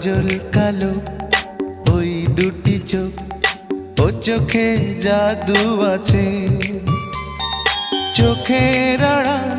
কাজল কালো, ওই দুটি চোখ, ও চোখে জাদু আছে। চোখের আড়াল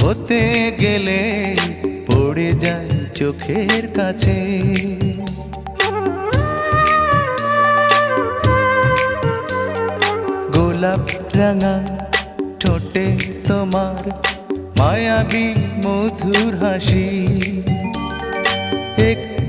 হতে গেলে পড়ে যায় চোখের কাছে। গোলাপ রাঙা ঠোঁটে তোমার মায়াবী মধুর হাসি।